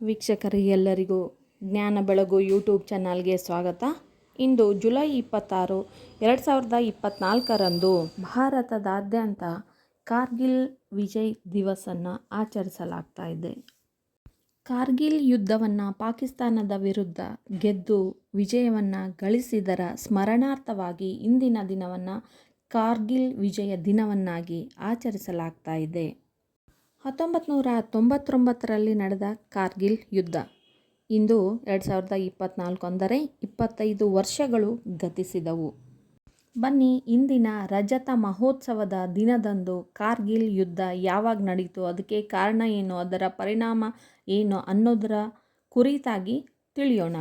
ವೀಕ್ಷಕರಿಗೆ ಎಲ್ಲರಿಗೂ ಜ್ಞಾನ ಬೆಳಗು ಯೂಟ್ಯೂಬ್ ಚಾನಲ್ಗೆ ಸ್ವಾಗತ. ಇಂದು ಜುಲೈ ಇಪ್ಪತ್ತಾರು, ಎರಡು ಸಾವಿರದ ಇಪ್ಪತ್ತ್ನಾಲ್ಕರಂದು ಭಾರತದಾದ್ಯಂತ ಕಾರ್ಗಿಲ್ ವಿಜಯ್ ದಿವಸನ್ನು ಆಚರಿಸಲಾಗ್ತಾ ಇದೆ. ಕಾರ್ಗಿಲ್ ಯುದ್ಧವನ್ನು ಪಾಕಿಸ್ತಾನದ ವಿರುದ್ಧ ಗೆದ್ದು ವಿಜಯವನ್ನು ಗಳಿಸಿದರ ಸ್ಮರಣಾರ್ಥವಾಗಿ ಇಂದಿನ ದಿನವನ್ನು ಕಾರ್ಗಿಲ್ ವಿಜಯ ದಿನವನ್ನಾಗಿ ಆಚರಿಸಲಾಗ್ತಾ ಇದೆ. ಹತ್ತೊಂಬತ್ತು ನೂರ ತೊಂಬತ್ತೊಂಬತ್ತರಲ್ಲಿ ನಡೆದ ಕಾರ್ಗಿಲ್ ಯುದ್ಧ. ಇಂದು ಎರಡು ಸಾವಿರದ ಇಪ್ಪತ್ತ್ನಾಲ್ಕು ಅಂದರೆ ಇಪ್ಪತ್ತೈದು ವರ್ಷಗಳು ಗತಿಸಿದವು. ಬನ್ನಿ, ಇಂದಿನ ರಜತ ಮಹೋತ್ಸವದ ದಿನದಂದು ಕಾರ್ಗಿಲ್ ಯುದ್ಧ ಯಾವಾಗ ನಡೀತು, ಅದಕ್ಕೆ ಕಾರಣ ಏನು, ಅದರ ಪರಿಣಾಮ ಏನು ಅನ್ನೋದರ ಕುರಿತಾಗಿ ತಿಳಿಯೋಣ.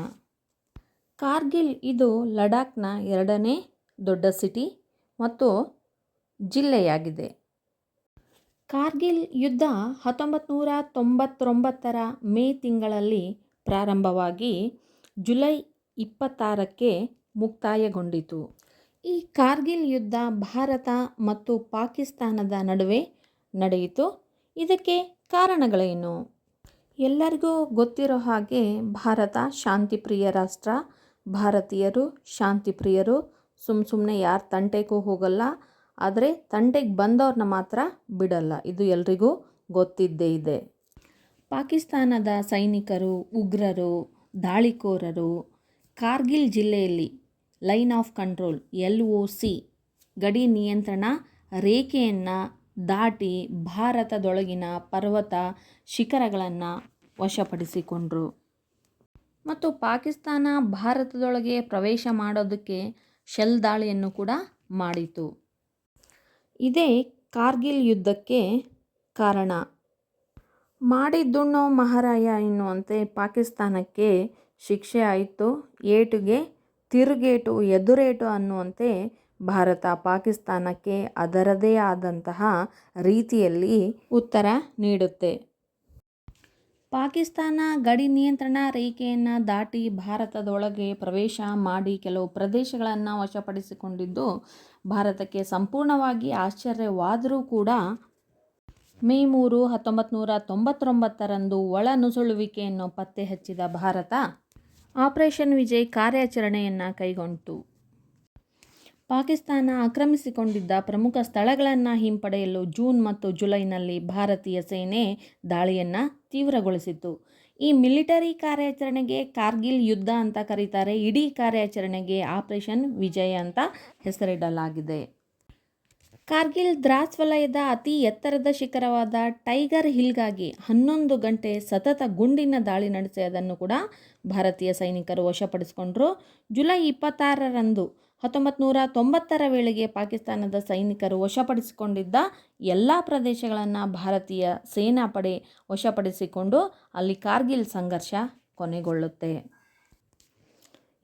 ಕಾರ್ಗಿಲ್ ಇದು ಲಡಾಖ್ನ ಎರಡನೇ ದೊಡ್ಡ ಸಿಟಿ ಮತ್ತು ಜಿಲ್ಲೆಯಾಗಿದೆ. ಕಾರ್ಗಿಲ್ ಯುದ್ಧ ಹತ್ತೊಂಬತ್ತು ನೂರ ತೊಂಬತ್ತೊಂಬತ್ತರ ಮೇ ತಿಂಗಳಲ್ಲಿ ಪ್ರಾರಂಭವಾಗಿ ಜುಲೈ ಇಪ್ಪತ್ತಾರಕ್ಕೆ ಮುಕ್ತಾಯಗೊಂಡಿತು. ಈ ಕಾರ್ಗಿಲ್ ಯುದ್ಧ ಭಾರತ ಮತ್ತು ಪಾಕಿಸ್ತಾನದ ನಡುವೆ ನಡೆಯಿತು. ಇದಕ್ಕೆ ಕಾರಣಗಳೇನು? ಎಲ್ಲರಿಗೂ ಗೊತ್ತಿರೋ ಹಾಗೆ ಭಾರತ ಶಾಂತಿಪ್ರಿಯ ರಾಷ್ಟ್ರ. ಭಾರತೀಯರು ಶಾಂತಿಪ್ರಿಯರು. ಸುಮ್ಮ ಸುಮ್ಮನೆ ಯಾರ ತಂಟೆಗೂ ಹೋಗಲ್ಲ. ಆದರೆ ತಂಟೆಗೆ ಬಂದವ್ರನ್ನ ಮಾತ್ರ ಬಿಡಲ್ಲ. ಇದು ಎಲ್ರಿಗೂ ಗೊತ್ತಿದ್ದೇ ಇದೆ. ಪಾಕಿಸ್ತಾನದ ಸೈನಿಕರು, ಉಗ್ರರು, ದಾಳಿಕೋರರು, ಕಾರ್ಗಿಲ್ ಜಿಲ್ಲೆಯಲ್ಲಿ line of control, L O C ಗಡಿ ನಿಯಂತ್ರಣ ರೇಖೆಯನ್ನು ದಾಟಿ ಭಾರತದೊಳಗಿನ ಪರ್ವತ ಶಿಖರಗಳನ್ನು ವಶಪಡಿಸಿಕೊಂಡರು. ಮತ್ತು ಪಾಕಿಸ್ತಾನ ಭಾರತದೊಳಗೆ ಪ್ರವೇಶ ಮಾಡೋದಕ್ಕೆ ಶೆಲ್ ದಾಳಿಯನ್ನು ಕೂಡ ಮಾಡಿತು ಇದೇ ಕಾರ್ಗಿಲ್ ಯುದ್ಧಕ್ಕೆ ಕಾರಣ. ಮಾಡಿದ್ದುಣ್ಣೋ ಮಹಾರಾಯ ಎನ್ನುವಂತೆ ಪಾಕಿಸ್ತಾನಕ್ಕೆ ಶಿಕ್ಷೆ ಆಯಿತು. ಏಟುಗೆ ತಿರುಗೇಟು, ಎದುರೇಟು ಅನ್ನುವಂತೆ ಭಾರತ ಪಾಕಿಸ್ತಾನಕ್ಕೆ ಅದರದೇ ಆದಂತಹ ರೀತಿಯಲ್ಲಿ ಉತ್ತರ ನೀಡುತ್ತೆ. ಪಾಕಿಸ್ತಾನ ಗಡಿ ನಿಯಂತ್ರಣ ರೇಖೆಯನ್ನು ದಾಟಿ ಭಾರತದೊಳಗೆ ಪ್ರವೇಶ ಮಾಡಿ ಕೆಲವು ಪ್ರದೇಶಗಳನ್ನು ವಶಪಡಿಸಿಕೊಂಡಿದ್ದು, ಭಾರತಕ್ಕೆ ಸಂಪೂರ್ಣವಾಗಿ ಆಶ್ಚರ್ಯವಾದರೂ ಕೂಡ ಮೇ ಮೂರು ಹತ್ತೊಂಬತ್ತು ನೂರ ತೊಂಬತ್ತೊಂಬತ್ತರಂದು ಒಳನುಸುಳುವಿಕೆಯನ್ನು ಪತ್ತೆ ಹಚ್ಚಿದ ಭಾರತ, ಆಪರೇಷನ್ ವಿಜಯ್ ಕಾರ್ಯಾಚರಣೆಯನ್ನು ಕೈಗೊಂಡಿತು. ಪಾಕಿಸ್ತಾನ ಆಕ್ರಮಿಸಿಕೊಂಡಿದ್ದ ಪ್ರಮುಖ ಸ್ಥಳಗಳನ್ನು ಹಿಂಪಡೆಯಲು ಜೂನ್ ಮತ್ತು ಜುಲೈನಲ್ಲಿ ಭಾರತೀಯ ಸೇನೆ ದಾಳಿಯನ್ನು ತೀವ್ರಗೊಳಿಸಿತು ಈ ಮಿಲಿಟರಿ ಕಾರ್ಯಾಚರಣೆಗೆ ಕಾರ್ಗಿಲ್ ಯುದ್ಧ ಅಂತ ಕರೀತಾರೆ. ಇಡೀ ಕಾರ್ಯಾಚರಣೆಗೆ ಆಪರೇಷನ್ ವಿಜಯ ಅಂತ ಹೆಸರಿಡಲಾಗಿದೆ. ಕಾರ್ಗಿಲ್ ದ್ರಾಸ್ ವಲಯದ ಅತಿ ಎತ್ತರದ ಶಿಖರವಾದ ಟೈಗರ್ ಹಿಲ್ಗಾಗಿ ಹನ್ನೊಂದು ಗಂಟೆ ಸತತ ಗುಂಡಿನ ದಾಳಿ ನಡೆಸಿ, ಅದನ್ನು ಕೂಡ ಭಾರತೀಯ ಸೈನಿಕರು ವಶಪಡಿಸಿಕೊಂಡರು. ಜುಲೈ ಇಪ್ಪತ್ತಾರರಂದು ಹತ್ತೊಂಬತ್ತು ನೂರ ತೊಂಬತ್ತರ ವೇಳೆಗೆ ಪಾಕಿಸ್ತಾನದ ಸೈನಿಕರು ವಶಪಡಿಸಿಕೊಂಡಿದ್ದ ಎಲ್ಲ ಪ್ರದೇಶಗಳನ್ನು ಭಾರತೀಯ ಸೇನಾಪಡೆ ವಶಪಡಿಸಿಕೊಂಡು ಅಲ್ಲಿ ಕಾರ್ಗಿಲ್ ಸಂಘರ್ಷ ಕೊನೆಗೊಳ್ಳುತ್ತೆ.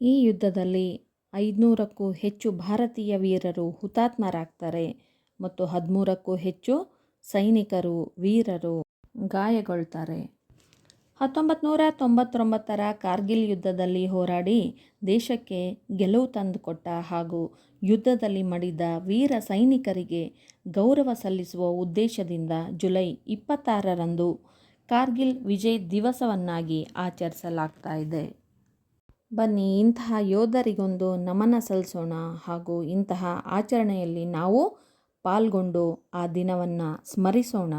ಈ ಯುದ್ಧದಲ್ಲಿ ಐದುನೂರಕ್ಕೂ ಹೆಚ್ಚು ಭಾರತೀಯ ವೀರರು ಹುತಾತ್ಮರಾಗ್ತಾರೆ ಮತ್ತು ಹದಿಮೂರಕ್ಕೂ ಹೆಚ್ಚು ಸೈನಿಕರು ವೀರರು ಗಾಯಗೊಳ್ತಾರೆ. ಹತ್ತೊಂಬತ್ತು ನೂರ ತೊಂಬತ್ತೊಂಬತ್ತರ ಕಾರ್ಗಿಲ್ ಯುದ್ಧದಲ್ಲಿ ಹೋರಾಡಿ ದೇಶಕ್ಕೆ ಗೆಲುವು ತಂದುಕೊಟ್ಟ ಹಾಗೂ ಯುದ್ಧದಲ್ಲಿ ಮಡಿದ ವೀರ ಸೈನಿಕರಿಗೆ ಗೌರವ ಸಲ್ಲಿಸುವ ಉದ್ದೇಶದಿಂದ ಜುಲೈ ಇಪ್ಪತ್ತಾರರಂದು ಕಾರ್ಗಿಲ್ ವಿಜಯ್ ದಿವಸವನ್ನಾಗಿ ಆಚರಿಸಲಾಗ್ತಾ ಇದೆ. ಬನ್ನಿ, ಇಂತಹ ಯೋಧರಿಗೊಂದು ನಮನ ಸಲ್ಲಿಸೋಣ ಹಾಗೂ ಇಂತಹ ಆಚರಣೆಯಲ್ಲಿ ನಾವು ಪಾಲ್ಗೊಂಡು ಆ ದಿನವನ್ನು ಸ್ಮರಿಸೋಣ.